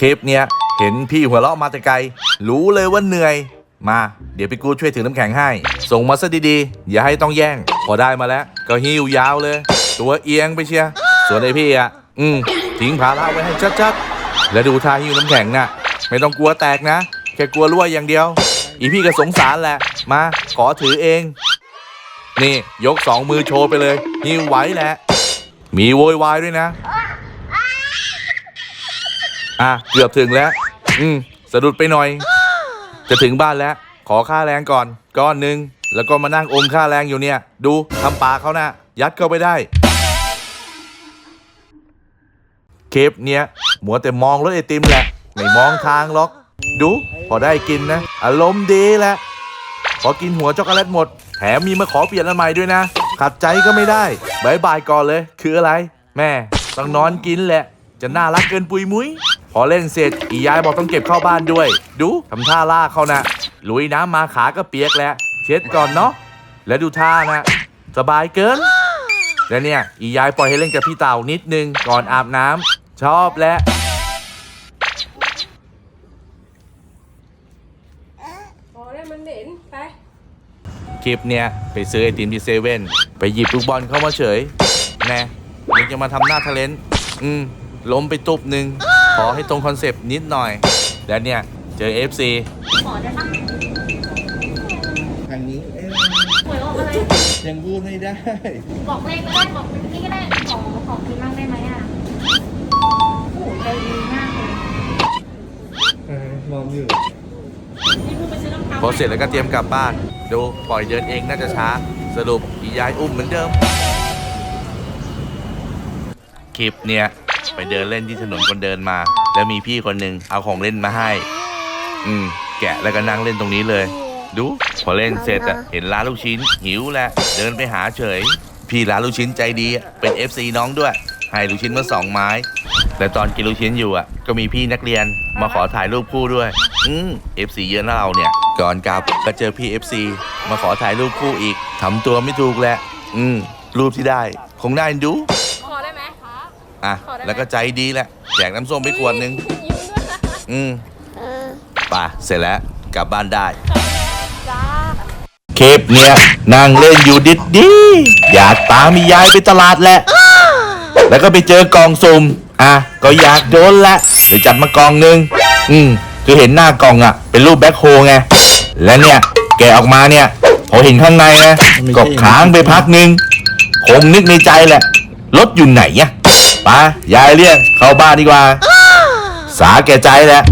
คลิปเนี้ยเห็นพี่หัวเราะมาแต่ไกล รู้เลยว่าเหนื่อย มา เดี๋ยวพี่กูช่วยถือน้ำแข็งให้ ส่งมาซะดีๆ อย่าให้ต้องแย่ง พอได้มาแล้ว ก็หิ้วยาวเลย ตัวเอียงไปเชียส่วนไอพี่อะ อืมทิ้งภาระไว้ให้ชัดๆ แล้วดูท่าหิ้วน้ำแข็งน่ะ ไม่ต้องกลัวแตกนะ แค่กลัวรั่วอย่างเดียว อีพี่ก็สงสารแหละ มา ขอถือเอง นี่ยกสองมือโชว์ไปเลยหิ้วไหวแหละ มีโวยวายด้วยนะ อะเกือบถึงแล้ว อืมสะดุดไปหน่อย จะถึงบ้านแล้ว ขอค่าแรงก่อน ก้อนหนึ่งแล้วก็มานั่งอมค่าแรงอยู่เนี่ย ดูทำปากเขานะยัดเข้าไปได้เคปเนี้ยมัวแต่มองรถไอติมแหละ ไม่มองทางหรอก ดู พอได้กินนะ อารมณ์ดีแหละพอกินหัวช็อกโกแลตหมด แถมมีมาขอเปลี่ยนอันใหม่ด้วยนะ ขัดใจก็ไม่ได้บายบายก่อนเลย คืออะไร แม่ต้องนอนกินแหละ จะน่ารักเกินปุยมุ้ย พอเล่นเสร็จอียายบอกต้องเก็บเข้าบ้านด้วย ดูทำท่าลากเขานะลุยน้ำมาขาก็เปียกแล้ว เช็ดก่อนเนาะและดูท่านะสบายเกินและเนี่ยอียายปล่อยให้เล่นกับพี่เต่านิดนึงก่อนอาบน้ำชอบและพอแล้วมันเหม็นไปคลิปเนี่ยไปซื้อไอติมที่เซเว่นไปหยิบลูกบอลเข้ามาเฉยแน่ยังจะมาทำหน้าทะเลนอืมล้มไปตุบหนึ่ง ขอให้ตรงคอนเซปต์นิดหน่อย แล้วเนี่ย เจอ FC ขอได้ปะทางนี้เอ๊ะหวยออกอะไรยังพูดไม่ได้ บอกเลขก็ได้บอกนี่ก็ได้ขอขอคืนบ้างได้ไหมอะโอ้โหใจดีมากเลยเออมองอยู่ นี่เพิ่งไปซื้อรองเท้าพอเสร็จแล้วก็เตรียมกลับบ้าน ดูปล่อยเดินเองน่าจะช้า สรุปอียายอุ้มเหมือนเดิม คลิปเนี่ย ไปเดินเล่นที่ถนนคนเดินมา แล้วมีพี่คนหนึ่งเอาของเล่นมาให้ อืม แกะแล้วก็นั่งเล่นตรงนี้เลย ดูพอเล่นเสร็จอะเห็นร้านลูกชิ้น หิวแหละเดินไปหาเฉย พี่ร้านลูกชิ้นใจดีอะเป็น FC น้องด้วย ให้ลูกชิ้นมาสองไม้ แต่ตอนกินลูกชิ้นอยู่อะก็มีพี่นักเรียนมาขอถ่ายรูปคู่ด้วย อืม FC เยอะนะเราเนี่ย ก่อนกลับก็เจอพี่ FC มาขอถ่ายรูปคู่อีกทำตัวไม่ถูกแหละ อืม รูปที่ได้ คงได้ดู อะ ขอได้ไหม แล้วก็ใจดีแหละ แจกน้ำส้มไปขวดหนึ่งยิ้มด้วยอืมไป่ะ เสร็จแล้ว กลับบ้านได้ จ้าเคปเนี่ยนั่งเล่นอยู่ดิดดีอยากตามมียายไปตลาดแหละ แล้วก็ไปเจอกล่องสุ่มอะ ก็อยากโดนแหละเลยจัดมากล่องหนึ่งอืมคือเห็นหน้ากล่องอะ เป็นรูปแบ็คโฮไง และเนี่ย แกะออกมาเนี่ย พอเห็นข้างในนะก็ค้างไปพักหนึ่งคงนึกในใจแหละ รถอยู่ไหนอะไปะยายเรียกเข้าบ้านดีกว่า สาแก่ใจแหละ